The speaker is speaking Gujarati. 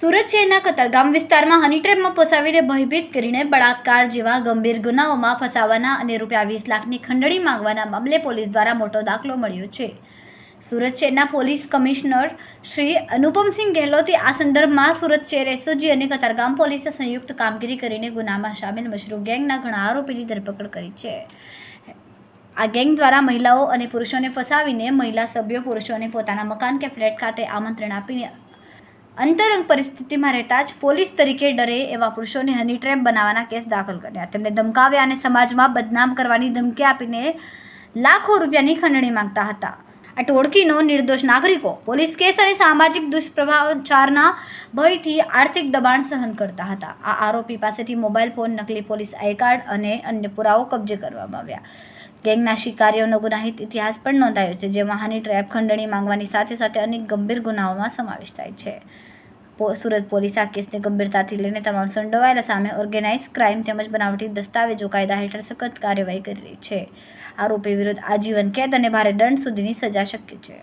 સુરત શહેરના કતારગામ વિસ્તારમાં હની ટ્રેપમાં ફસાવીને ભયભીત કરીને બળાત્કાર જેવા ગંભીર ગુનાઓમાં ફસાવાના અને રૂપિયા વીસ લાખની ખંડણી માંગવાના મામલે પોલીસ દ્વારા મોટો દાખલો મળ્યો છે. સુરત શહેરના પોલીસ કમિશનર શ્રી અનુપમસિંહ ગેહલોતે આ સંદર્ભમાં સુરત શહેર એસઓજી અને કતારગામ પોલીસે સંયુક્ત કામગીરી કરીને ગુનામાં સામેલ મશરૂ ગેંગના ઘણા આરોપીની ધરપકડ કરી છે. આ ગેંગ દ્વારા મહિલાઓ અને પુરુષોને ફસાવીને મહિલા સભ્યો, પુરુષોને પોતાના મકાન કે ફ્લેટ ખાતે આમંત્રણ આપીને અંતરંગ પરિસ્થિતિમાં રહેતા જ પોલીસ તરીકે ડરે એવા પુરુષોને હની ટ્રેપ બનાવવાના કેસ દાખલ કર્યા. તેમને ધમકાવ્યા અને સમાજમાં બદનામ કરવાની ધમકી આપીને લાખો રૂપિયાની ખંડણી માંગતા હતા. આ ટોળકીનો નિર્દોષ નાગરિકો પોલીસ કેસ અને સામાજિક દુષ્પ્રભાવચારના ભયથી આર્થિક દબાણ સહન કરતા હતા. આ આરોપી પાસેથી મોબાઈલ ફોન, નકલી પોલીસ આઈ કાર્ડ અને અન્ય પુરાવો કબજે કરવામાં આવ્યા. ગેંગના શિકારીઓનો ગુનાહિત ઇતિહાસ પણ નોંધાયો છે જેમાં હની ટ્રેપ ખંડણી માંગવાની સાથે સાથે અનેક ગંભીર ગુનાઓમાં સમાવેશ થાય છે. સુરત પોલીસ આ કેસને ગંભીરતાથી લઈને તમામ સંડોવાયેલા સામે ઓર્ગેનાઇઝ ક્રાઇમ તેમજ બનાવટી દસ્તાવેજો કાયદા હેઠળ સખત કાર્યવાહી કરી રહી છે. આરોપી વિરુદ્ધ આજીવન કેદ અને ભારે દંડ સુધીની સજા શક્ય છે.